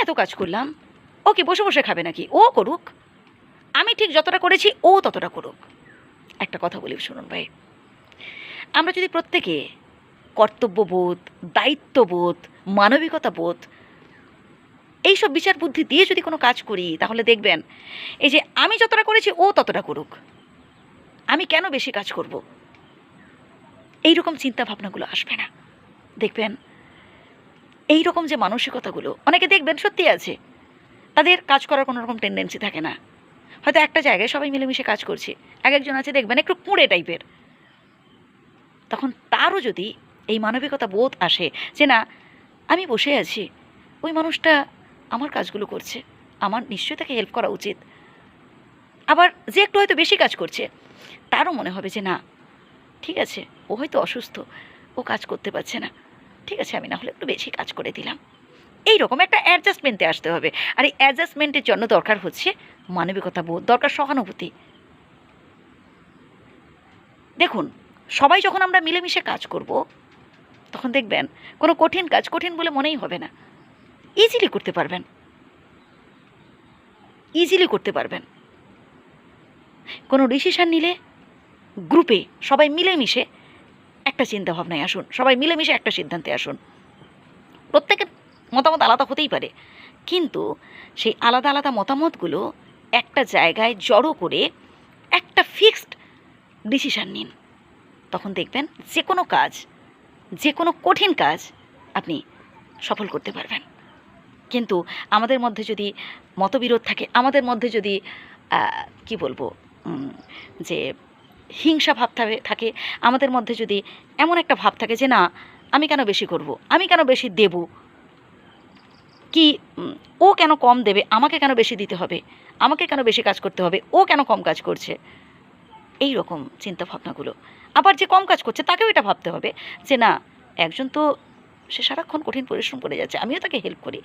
এত কাজ করলাম, ও কি বসে বসে খাবে নাকি? ও করুক। আমি ঠিক যতটা করেছি, ও ততটা করুক। একটা কথা বলি শুনুন ভাই। আমরা যদি প্রত্যেকে কর্তব্যবোধ, দায়িত্ববোধ মানবিকতা বোধ এইসব বিচার বুদ্ধি দিয়ে যদি কোনো কাজ করি, তাহলে দেখবেন, এই যে আমি যতটা করেছি, ও ততটা করুক। আমি কেন বেশি কাজ করব? এই রকম চিন্তা ভাবনাগুলো আসবে না। দেখবেন এই রকম যে মানসিকতাগুলো, অনেকে দেখবেন সত্যি আছে, তাদের কাজ করার কোনো রকম টেন্ডেন্সি থাকে না। হয়তো একটা জায়গায় সবাই মিলেমিশে কাজ করছে, এক একজন আছে দেখবেন একটু কুঁড়ে টাইপের তখন তারও যদি এই মানবিকতা বোধ আসে যে না, আমি বসে আছি, ওই মানুষটা আমার কাজগুলো করছে, আমার নিশ্চয়ই তাকে হেল্প করা উচিত। আবার যে একটু হয়তো বেশি কাজ করছে, তারও মনে হবে যে না, ঠিক আছে, ও হয়তো অসুস্থ, ও কাজ করতে পারছে না। ঠিক আছে, আমি না হলে একটু বেশি কাজ করে দিলাম। এই রকম একটা অ্যাডজাস্টমেন্টে আসতে হবে। আর এই অ্যাডজাস্টমেন্টের জন্য দরকার হচ্ছে মানবিকতা বোধ, দরকার সহানুভূতি। দেখুন, সবাই যখন আমরা মিলেমিশে কাজ করব, তখন দেখবেন কোনো কঠিন কাজ কঠিন বলে মনেই হবে না। ইজিলি করতে পারবেন। ইজিলি করতে পারবেন। কোনো ডিসিশান নিলে গ্রুপে সবাই মিলেমিশে একটা চিন্তা ভাবনায় আসুন। সবাই মিলেমিশে একটা সিদ্ধান্তে আসুন। প্রত্যেকের মতামত আলাদা হতেই পারে। কিন্তু সেই আলাদা আলাদা মতামতগুলো একটা জায়গায় জড়ো করে একটা ফিক্সড ডিসিশান নিন। তখন দেখবেন যে কোনো কাজ যে কোনো কঠিন কাজ আপনি সফল করতে পারবেন। কিন্তু আমাদের মধ্যে যদি মতবিরোধ থাকে, আমাদের মধ্যে যদি কি বলব যে হিংসা ভাব থাকে- আমাদের মধ্যে যদি এমন একটা ভাব থাকে যে, না, আমি কেন বেশি করব? আমি কেন বেশি দেব? কি ও কেন কম দেবে? আমাকে কেন বেশি দিতে হবে? আমাকে কেন বেশি কাজ করতে হবে? ও কেন কম কাজ করছে? এই রকম চিন্তা ভাবনাগুলো। আবার যে কম কাজ করছে, তাকেও এটা ভাবতে হবে যে, না, একজন তো সে সারাক্ষণ কঠিন পরিশ্রম করে যাচ্ছে, আমিও তাকে হেল্প করি।